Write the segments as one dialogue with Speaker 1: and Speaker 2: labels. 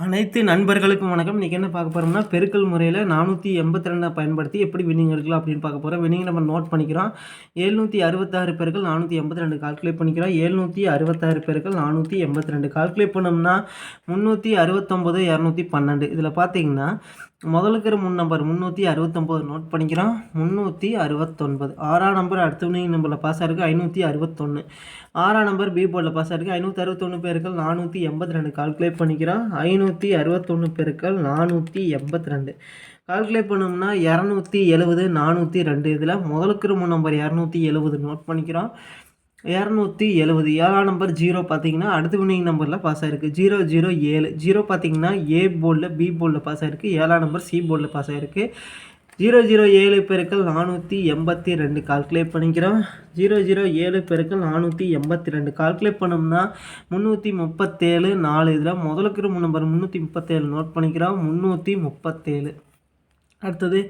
Speaker 1: அனைத்து நண்பர்களுக்கும் வணக்கம். இன்றைக்கி என்ன பார்க்க போகிறோம்னா பெருக்கல் முறையில் நானூற்றி எண்பத்தி ரெண்டை பயன்படுத்தி எப்படி வினிங் எடுக்கலாம் அப்படின்னு பார்க்க போகிறோம் வினிங் நம்ம நோட் பண்ணிக்கிறோம். எழுநூற்றி அறுபத்தாறு பேர்கள் நானூற்றி எண்பத்தி ரெண்டு கால்குலேட் பண்ணிக்கிறோம். எழுநூற்றி அறுபத்தாறு பேர்கள் நானூற்றி எண்பத்தி ரெண்டு கால்குலேட் பண்ணோம்னா முந்நூற்றி அறுபத்தொம்போது இரநூத்தி பன்னெண்டு. இதில் பார்த்தீங்கன்னா முதலுக்கிற முன் நம்பர் முந்நூற்றி அறுபத்தொம்போது நோட் பண்ணிக்கிறோம். முந்நூற்றி அறுபத்தொன்பது. ஆறாம் நம்பர் அடுத்தவனையும் நம்பரில் பாஸ் ஆகிருக்கு ஐநூற்றி அறுபத்தொன்று ஆறாம் நம்பர் பி போர்டில் பாஸ் ஆகிருக்கு ஐநூற்றி அறுபத்தொன்று பேருக்கள் நானூற்றி எண்பத்தி ரெண்டு கால்குலேட் பண்ணிக்கிறோம். ஐநூற்றி அறுபத்தொன்று பேருக்கள் நானூற்றி எண்பத்தி ரெண்டு. கால்குலேட் பண்ணோம்னா இரநூத்தி எழுபது நானூற்றி ரெண்டு. இதில் முதலுக்கு முன் நம்பர் இரநூத்தி எழுபது நோட் பண்ணிக்கிறோம். இரநூத்தி எழுபது. ஏழாம் நம்பர் ஜீரோ பார்த்தீங்கன்னா அடுத்த வினிங் நம்பரில் பாஸ் ஆகிருக்கு ஜீரோ ஜீரோ ஏழு. ஜீரோ பார்த்தீங்கன்னா ஏ போர்டில் பி போர்டில் பாஸ் ஆகிருக்கு ஏழாம் நம்பர் சி போர்டில் பாஸ் ஆகிருக்கு ஜீரோ ஜீரோ ஏழு பெருக்கள் நானூற்றி எண்பத்தி ரெண்டு. கால்குலேட் பண்ணிக்கிறோம். ஜீரோ ஜீரோ ஏழு பெருக்கள் நானூற்றி எண்பத்தி ரெண்டு. கால்குலேட் பண்ணோம்னா முந்நூற்றி முப்பத்தேழு நாலு. இதில் முதலுக்கு நம்பர் முந்நூற்றி முப்பத்தேழு நோட் பண்ணிக்கிறோம். முந்நூற்றி முப்பத்தேழு. அடுத்தது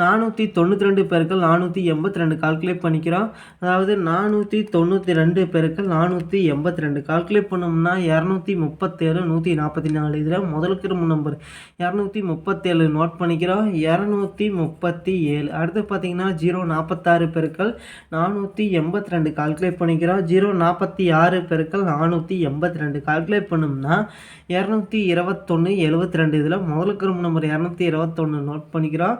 Speaker 1: நானூற்றி தொண்ணூற்றி ரெண்டு பெருக்கள் நானூற்றி எண்பத்தி ரெண்டு கால்குலேட் பண்ணிக்கிறோம். அதாவது நானூற்றி தொண்ணூற்றி ரெண்டு பெருக்கள் நானூற்றி எண்பத்தி ரெண்டு கால்குலேட் பண்ணோம்னா இரநூத்தி முப்பத்தேழு நூற்றி நாற்பத்தி நாலு. இதில் முதலுக்கு நம்பர் இரநூத்தி முப்பத்தேழு நோட் பண்ணிக்கிறோம். இரநூத்தி முப்பத்தி ஏழு. அடுத்து பார்த்தீங்கன்னா ஜீரோ நாற்பத்தாறு பெருக்கள் நானூற்றி எண்பத்தி ரெண்டு கால்குலேட் பண்ணிக்கிறோம். ஜீரோ நாற்பத்தி ஆறு பெருக்கள் நானூற்றி எண்பத்தி ரெண்டு கால்குலேட் பண்ணோம்னா இரநூத்தி இருபத்தொன்று எழுபத்தி ரெண்டு இதில் முதலுக்கு நம்பர் இரநூத்தி இருபத்தொன்று நோட் பண்ணிக்கிறோம். பண்ணிக்கிறோம்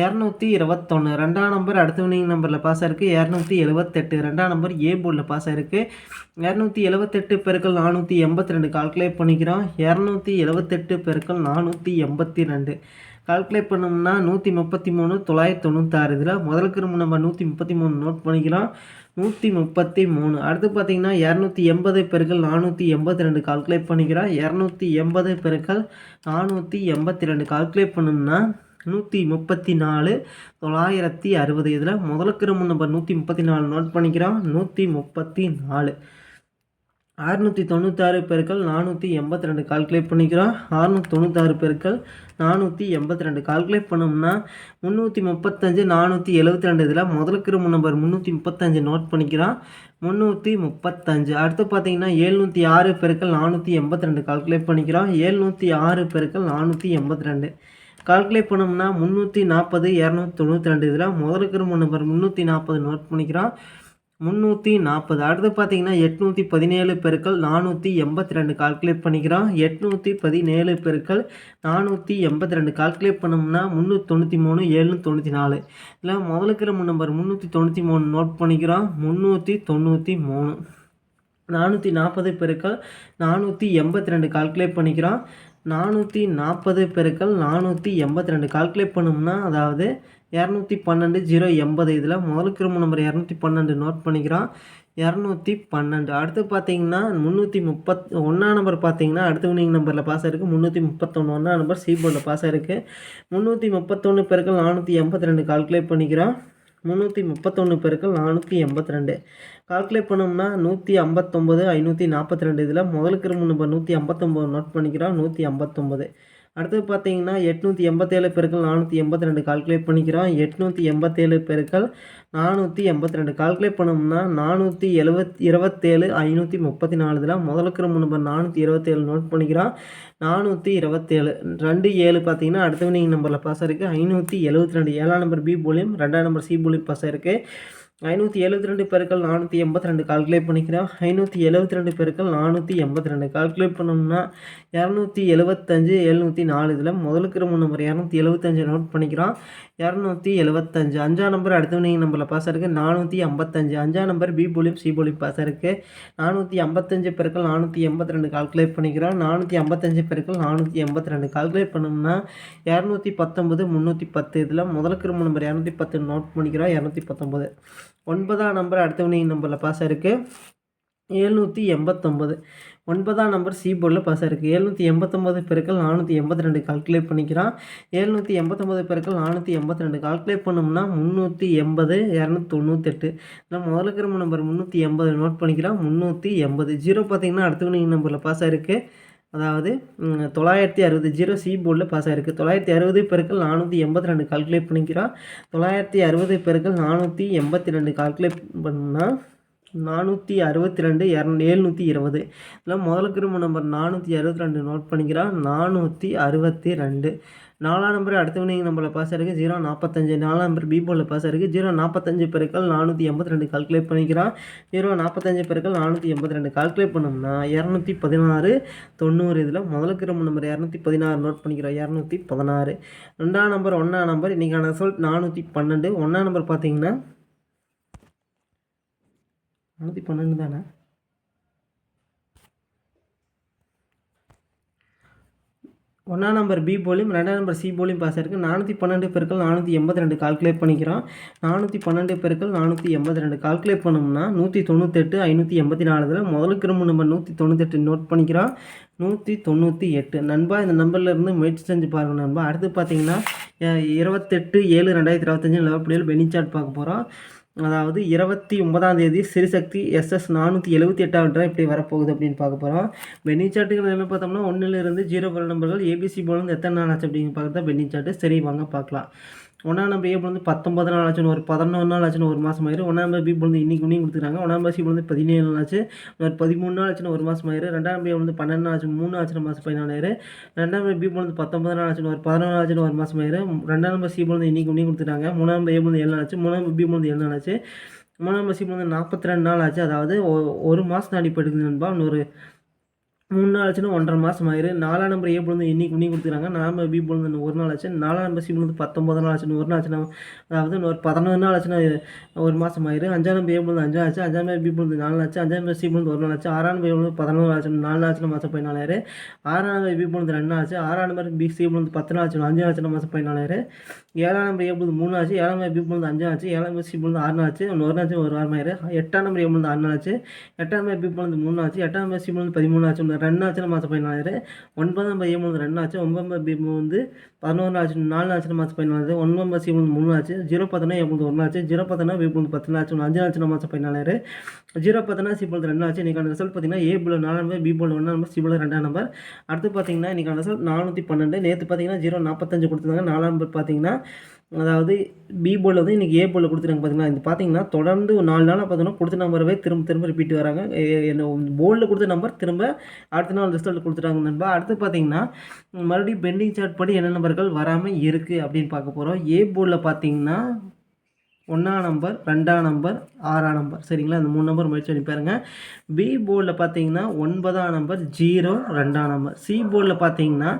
Speaker 1: இரநூத்தி இருபத்தொன்று ரெண்டாம் நம்பர் அடுத்த வினிங் நம்பரில் பாஸ் ஆயிருக்கு. இரநூத்தி எழுபத்தெட்டு ரெண்டாம் நம்பர் ஏ போர்டில் பாஸ் ஆயிருக்கு. இரநூத்தி எழுபத்தெட்டு பெருக்கள் நானூற்றி எண்பத்தி ரெண்டு கால்குலேட் பண்ணிக்கிறோம். இரநூத்தி எழுபத்தெட்டு பெருக்கள் நானூற்றி எண்பத்தி ரெண்டு. கால்குலேட் பண்ணோம்னா நூற்றி முப்பத்தி மூணு தொள்ளாயிரத்தி தொண்ணூத்தாறு இதில். முதல் கிரும்பு நம்ம நூற்றி முப்பத்தி மூணு நோட் பண்ணிக்கிறோம். நூற்றி முப்பத்தி மூணு. அடுத்து பார்த்தீங்கன்னா இரநூத்தி எண்பது பெருக்கள் நானூற்றி எண்பத்தி ரெண்டு கால்குலேட் பண்ணிக்கிறோம். இரநூத்தி எண்பது பெருக்கள் நானூற்றி எண்பத்தி ரெண்டு கால்குலேட் பண்ணோம்னா நூற்றி முப்பத்தி நாலு தொள்ளாயிரத்தி அறுபது. இதில் முதலுக்கு நம்பர் நூற்றி முப்பத்தி நாலு நோட் பண்ணிக்கிறோம். நூற்றி முப்பத்தி நாலு. அறுநூற்றி தொண்ணூத்தாறு பெருக்கள் நானூற்றி எண்பத்தி ரெண்டு கால்குலேட் பண்ணிக்கிறோம். அறுநூற்றி தொண்ணூத்தாறு பெருக்கள் நானூற்றி எண்பத்தி ரெண்டு. கால்குலேட் பண்ணோம்னா முந்நூற்றி முப்பத்தஞ்சு நானூற்றி எழுபத்தி ரெண்டு. இதில் முதலுக்கு நம்பர் முந்நூற்றி முப்பத்தஞ்சு நோட் பண்ணிக்கிறோம். முந்நூற்றி முப்பத்தஞ்சு. அடுத்து பார்த்தீங்கன்னா ஏழ்நூற்றி ஆறு பெருக்கள் நானூற்றி எண்பத்தி ரெண்டு கால்குலேட் பண்ணிக்கிறோம். ஏழ்நூற்றி ஆறு பெருக்கள் நானூற்றி எண்பத்தி ரெண்டு. கால்குலேட் பண்ணோம்னா முந்நூற்றி நாற்பது இரநூத்தி தொண்ணூற்றி ரெண்டு இதில் முதலுக்கு நம்பர் முந்நூற்றி நாற்பது நோட் பண்ணிக்கிறோம். முந்நூற்றி நாற்பது அடுத்து பார்த்தீங்கன்னா எட்நூற்றி பதினேழு பெருக்கள் நானூற்றி எண்பத்தி ரெண்டு கால்குலேட் பண்ணிக்கிறோம். எட்நூற்றி பதினேழு பெருக்கள் நானூற்றி எண்பத்தி ரெண்டு கால்குலேட் பண்ணோம்னா முந்நூற்றி தொண்ணூற்றி மூணு ஏழு தொண்ணூற்றி நாலு. இதில் முதலுக்கு நம்பர் முந்நூற்றி தொண்ணூற்றி மூணு நோட் பண்ணிக்கிறோம். முந்நூற்றி தொண்ணூற்றி மூணு. நானூற்றி நாற்பது பெருக்கள் நானூற்றி எண்பத்தி ரெண்டு கால்குலேட் பண்ணிக்கிறோம். நானூற்றி நாற்பது பெருக்கள் நானூற்றி எண்பத்தி ரெண்டு. கால்குலேட் பண்ணோம்னா அதாவது இரநூத்தி பன்னெண்டு ஜீரோ எண்பது. இதில் முதல் கிரும நம்பர் இரநூத்தி பன்னெண்டு நோட் பண்ணிக்கிறோம். இரநூத்தி பன்னெண்டு. அடுத்து பார்த்தீங்கன்னா முந்நூற்றி முப்பத் ஒன்றாம் நம்பர் பார்த்தீங்கன்னா அடுத்த வினிங் நம்பரில் பாஸ் ஆயிருக்கு. முந்நூற்றி முப்பத்தொன்று ஒன்றா நம்பர் சி போர்டில் பாஸ் ஆயிருக்கு. முந்நூற்றி முப்பத்தொன்று பெருக்கள் நானூற்றி எண்பத்தி ரெண்டு. கால்குலேட் பண்ணிக்கிறோம். முந்நூற்றி முப்பத்தொன்று பெருக்கள் நானூற்றி எண்பத்தி ரெண்டு கால்குலேட் பண்ணோம்னா நூற்றி ஐம்பத்தொம்பது ஐநூற்றி நாற்பத்தி ரெண்டு இதில் முதலுக்கு நம்ம நம்பர் நூற்றி ஐம்பத்தொம்பது நோட் பண்ணிக்கிறோம் நூற்றி ஐம்பத்தொம்பது. அடுத்து பார்த்தீங்கன்னா எட்நூற்றி எண்பத்தேழு பெருக்கள் நானூற்றி எண்பத்தி ரெண்டு கால்குலேட் பண்ணிக்கிறோம். எட்நூற்றி எண்பத்தேழு பெருக்கள் நானூற்றி எண்பத்தி ரெண்டு கால்குலேட் பண்ணோம்னா நானூற்றி எழுபத் இருபத்தேழு ஐநூற்றி முப்பத்தி நாலு இதில் முதலுக்கிற நம்பர் நானூற்றி இருபத்தேழு நோட் பண்ணிக்கிறோம். நானூற்றி இருபத்தேழு ரெண்டு ஏழு பார்த்தீங்கன்னா அடுத்த வினிங் நம்பரில் பாஸ் இருக்குது ஐநூற்றி எழுபத்தி ரெண்டு ஏழாம் நம்பர் பி போலியும் ரெண்டாம் நம்பர் சி போலியும் பாஸ் இருக்குது ஐநூற்றி எழுபத்தி ரெண்டு பெருக்கள் நானூற்றி எண்பத்தி ரெண்டு கால்குலேட் பண்ணிக்கிறோம் ஐநூற்றி எழுபத்தி ரெண்டு பெருக்கள் நானூற்றி எண்பத்தி ரெண்டு கால்குலேட் பண்ணோம்னா இரநூத்தி எழுபத்தஞ்சு எழுநூற்றி நாலு இதில் முதலுக்கு ரொம்ப நம்பர் இரநூத்தி எழுபத்தஞ்சு நோட் பண்ணிக்கிறோம். இரநூத்தி எழுபத்தஞ்சு அஞ்சாம் நம்பர் அடுத்த நம்பரில் பாஸ் இருக்குது நானூற்றி ஐம்பத்தஞ்சு அஞ்சாம் நம்பர் பி போலியும் சி போலியும் பாஸ் இருக்குது நானூற்றி ஐம்பத்தஞ்சு பெருக்கள் நானூற்றி எண்பத்தி ரெண்டு கால்குலேட் பண்ணிக்கிறோம். நானூற்றி ஐம்பத்தஞ்சு பெருக்கள் நானூற்றி எண்பத்தி ரெண்டு கால்குலேட் பண்ணோம்னா இரநூத்தி பத்தொம்பது முந்நூற்றி பத்து இதில் முதலுக்கு ரொம்ப நம்பர் இரநூத்தி பத்து நோட் பண்ணிக்கிறோம். இரநூத்தி பத்தொம்பது ஒன்பதாம் நம்பர் அடுத்த நம்பரில் பாஸ் இருக்குது எழுநூற்றி எண்பத்தொம்பது ஒன்பதாம் நம்பர் சி போர்டில் பாஸ் ஆயிருக்கு. எழுநூற்றி எண்பத்தொம்பது பெருக்கள் நானூற்றி எண்பத்தி ரெண்டு கால்குலேட் பண்ணிக்கிறான். எழுநூற்றி எண்பத்தொம்பது பெருக்கள் நானூற்றி எண்பத்தி ரெண்டு கால்குலேட் பண்ணோம்னா முந்நூற்றி எண்பது இரநூத்தி தொண்ணூத்தெட்டு. நம்ம முதல்ல கிரம நம்பர் முந்நூற்றி எண்பது நோட் பண்ணிக்கிறான். முந்நூற்றி எண்பது. ஜீரோ பார்த்திங்கன்னா அடுத்த நம்பரில் பாஸ் ஆயிருக்கு. அதாவது தொள்ளாயிரத்தி அறுபது ஜீரோ சி போர்டில் பாஸ் ஆகிருக்கு தொள்ளாயிரத்தி அறுபது பெருக்கள் நானூற்றி எண்பத்தி ரெண்டு கால்குலேட் பண்ணிக்கிறோம். தொள்ளாயிரத்தி அறுபது பெருக்கள் நானூற்றி எண்பத்தி ரெண்டு கால்குலேட் பண்ணால் நானூற்றி அறுபத்தி ரெண்டு இரநூ ஏழ்நூற்றி இருபது. இதில் முதல் கிரும நம்பர் நானூற்றி அறுபத்தி ரெண்டு நோட் பண்ணிக்கிறோம். நானூற்றி அறுபத்தி ரெண்டு. நாலாம் நம்பர் அடுத்த வினிங் நம்பரில் பாஸ் இருக்குது ஜீரோ நாற்பத்தஞ்சு நாலாம் நம்பர் பி போர்டில் பாஸ் இருக்குது ஜீரோ நாற்பத்தஞ்சு பெருக்கள் நானூற்றி எண்பத்தி ரெண்டு கால்குலேட் பண்ணிக்கிறான். ஜீரோ நாற்பத்தஞ்சு பெருக்கள் நானூற்றி எண்பத்தி ரெண்டு கால்குலேட் பண்ணோம்னா இரநூத்தி பதினாறு தொண்ணூறு. இதில் முதல் கிரம நம்பர் இரநூத்தி பதினாறு நோட் பண்ணிக்கிறோம். இரநூத்தி பதினாறு. ரெண்டாம் நம்பர் ஒன்றாம் நம்பர். இன்றைக்கான ரிசல்ட் நானூற்றி பன்னெண்டு. ஒன்றாம் நம்பர் பார்த்தீங்கன்னா நானூற்றி பன்னெண்டு தானே? ஒன்றாம் நம்பர் பி போலியும் ரெண்டாம் நம்பர் சி போலியும் பாஸ் ஆயிருக்கு. நானூற்றி பன்னெண்டு பெருக்கள் நானூற்றி எண்பத்தி ரெண்டு கால்குலேட் பண்ணிக்கிறோம். நானூற்றி பன்னெண்டு பெருக்கள் நானூற்றி எண்பத்தி ரெண்டு கால்குலேட் பண்ணோம்னா நூற்றி தொண்ணூத்தெட்டு ஐநூற்றி எண்பத்தி நாலுல முதல் கிரும்பு நம்பர் நூற்றி தொண்ணூத்தெட்டு நோட் பண்ணிக்கிறோம். நூற்றி தொண்ணூற்றி எட்டு. நண்பா இந்த நம்பர்லேருந்து முயற்சி செஞ்சு பாருங்க நண்பா. அடுத்து பார்த்தீங்கன்னா இருபத்தெட்டு ஏழு ரெண்டாயிரத்தி இருபத்தஞ்சு லெவல் பெனிச்சாட் பார்க்க போகிறோம் அதாவது இருபத்தி ஒன்பதாம் தேதி சிறுசக்தி எஸ்எஸ் நானூற்றி எழுபத்தி எட்டாவது ட்ரா இப்படி வரப்போகுது அப்படின்னு பார்க்க போகிறோம் பென்னி சாட்டுகள் என்ன பார்த்தோம்னா ஒன்றிலிருந்து ஜீரோ பல நம்பர்கள் ஏபிசி போலேருந்து எத்தனை நாள் ஆச்சு அப்படின்னு பார்க்குறதா பென்னி சாட்டு சரி வாங்க பார்க்கலாம். ஒன்றாம் நம்பர் ஏ வந்து பத்தொம்பது நாள் ஆச்சுன்னு ஒரு பதினொன்று நாள் ஆச்சுன்னு ஒரு மாதம் ஆயிரும். ஒன்றாம் நம்பர் பி வந்து இன்னைக்கு இன்னைக்கு கொடுத்துருக்காங்க. ஒன்றாம் நம்பர் சி வந்து பதினேழு நாள் ஆச்சு ஒரு பதிமூணு நாள் ஆச்சுன்னு ஒரு மாதம் ஆயிரும். ரெண்டாம் நம்பர் வந்து பன்னெண்டு நாள் ஆச்சு மூணு ஆச்சுன்னு மாதம் பதினாலாயிரம் ரெண்டாம் நம்பர் பி வந்து பத்தொம்பது நாள் ஆச்சுன்னு ஒரு பதினொன்று நாள் ஆச்சுன்னு ஒரு மாதம் ஆயிரும். ரெண்டாம் நம்பர் சி வந்து இன்னைக்கு இன்னைக்கு கொடுத்துருக்காங்க. மூணாம் நம்பர் ஏ வந்து ஏழு நாள் ஆச்சு மூணாம் நம்பர் பி வந்து ஏழு நாள் ஆச்சு. மூணாம் நம்பர் சி வந்து நாற்பத்தி ரெண்டு நாள் ஆச்சு. அதாவது ஒரு மாதம் தாண்டி போயிடுது நண்பா. இன்னொரு மூணு நாள் ஆச்சுன்னா ஒன்றரை மாதம் ஆயிரு. நாலாம் நம்பர் ஏ பொழுது இன்னைக்கு இன்னைக்கு கொடுத்துருக்காங்க நாம் பி பொழுது ஒரு நாள் ஆச்சு நாலாம் நம்பர் சி பொழுது பத்தொம்பது நாள் ஆச்சுன்னு ஒரு நாள் ஆச்சுன்னா அதாவது ஒரு பதினொரு நாள் ஆச்சுன்னா ஒரு மாதம் ஆயிரு. அஞ்சாம் நம்பர் ஏ பொழுது அஞ்சாம் ஆச்சு. அஞ்சாம் நம்பர் பி பொழுது நாலு ஆச்சு அஞ்சாம் நம்பர் சி பொழுது ஒரு நாள் ஆச்சு ஆறாம் நம்பர் பொழுது பதினொன்று ஆச்சு நாலு ஆச்சுன்னா மாதம் பதினாலாயிரு. ஆறாம் நம்பர் பி பொழுது ரெண்டு நாள் ஆச்சு ஆறாம் நம்பர் பி சி பொழுது பத்து நாள் ஆச்சு அஞ்சாம் ஆச்சுன்னா மாதம் பதினாலாயிரு. ஏழாம் நம்பர் ஏ பொழுது மூணு ஆச்சு ஏழாம் நம்பர் பி பொழுது அஞ்சாம் ஆச்சு ஏழாம் நம்பர் சி பொழுது ஆறு நாள் ஆச்சு ஒரு நாள் ஆச்சு ஒரு வாரம் ஆயிரு. எட்டாம் நம்பர் ஏ பொழுது ஆறு நாள் ஆச்சு எட்டாம் நம்பர் பி பொழுது மூணு ஆச்சு எட்டாம் நம்பர் சி பொழுது பதிமூணு ஆச்சு ரன் ஆச்சுன்னு மாதம் பதினாலாயிரம் ஒன்பதாம் நம்பர் மூணு ரன் ரெண்டு ஆச்சு ஒன்பதாம் நம்பர் வந்து பதினோரு ஆச்சு நாலு ஆச்சுன்னா மாதம் பதினாலு ஒன்பதாம் நம்பர் மூணு மூணு ஆச்சு ஜீரோ பத்தனா எப்பொழுது ஒன்று ஆச்சு ஜீரோ பார்த்தோன்னா பி பத்து ஆச்சு அஞ்சு ஆச்சுன்னா மாதம் பதினாலாயிரம் ஜீரோ பத்தனா சி பொழுது ரெண்டு ஆச்சு இன்றைக்கான ரிசல்ட் பார்த்தீங்கன்னா ஏ போல் நாலாம் நம்பர் பி போல் ஒன்றாம் நம்பர் சி போல் ரெண்டாம் நம்பர். அடுத்து பார்த்தீங்கன்னா இன்றைக்கான ரிசல்ட் நானூற்றி பன்னெண்டு நேற்று பார்த்தீங்கன்னா ஜீரோ நாற்பத்தஞ்சு கொடுத்துருந்தாங்க நாலாம் நம்பர் பார்த்தீங்கன்னா அதாவது பி போர்டில் வந்து இன்றைக்கி ஏ போர்டில் கொடுத்துருக்காங்க பார்த்தீங்கன்னா இது பார்த்தீங்கன்னா தொடர்ந்து நாலு நாளாக பார்த்தோன்னா கொடுத்த நம்பரவே திரும்ப திரும்ப ரிப்பீட் வராங்க. எ- கொடுத்த நம்பர் திரும்ப அடுத்த நாள் ரிசல்ட் கொடுத்துட்டாங்க நண்பா. அடுத்து பார்த்தீங்கன்னா மறுபடியும் பெண்டிங் சார்ட் படி என்ன நம்பர்கள் வராமல் இருக்குது அப்படின்னு பார்க்க போகிறோம் ஏ போர்டில் பார்த்தீங்கன்னா ஒன்றாம் நம்பர் ரெண்டாம் நம்பர் ஆறாம் நம்பர் சரிங்களா? இந்த மூணு நம்பர் முயற்சி பண்ணி பாருங்க. பி போர்டில் பார்த்தீங்கன்னா ஒன்பதாம் நம்பர் ஜீரோ ரெண்டாம் நம்பர் சி போர்டில் பார்த்தீங்கன்னா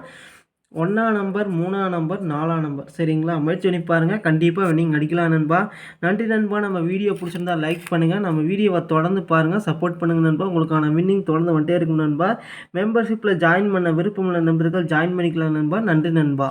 Speaker 1: ஒன்றாம் நம்பர் மூணாம் நம்பர் நாலாம் நம்பர் சரிங்களா? முயற்சி பண்ணி பாருங்கள் கண்டிப்பாக நீங்கள் அடிக்கலாம் நண்பா. நன்றி நண்பா. நம்ம வீடியோ பிடிச்சிருந்தா லைக் பண்ணுங்கள் நம்ம வீடியோவை தொடர்ந்து பாருங்கள் சப்போர்ட் பண்ணுங்கள் நண்பா. உங்களுக்கான வின்னிங் தொடர்ந்து வந்துட்டே இருக்கும் நண்பா. மெம்பர்ஷிப்பில் ஜாயின் பண்ண விருப்பமுள்ள நண்பர்கள் ஜாயின் பண்ணிக்கலாம் நண்பா. நன்றி நண்பா.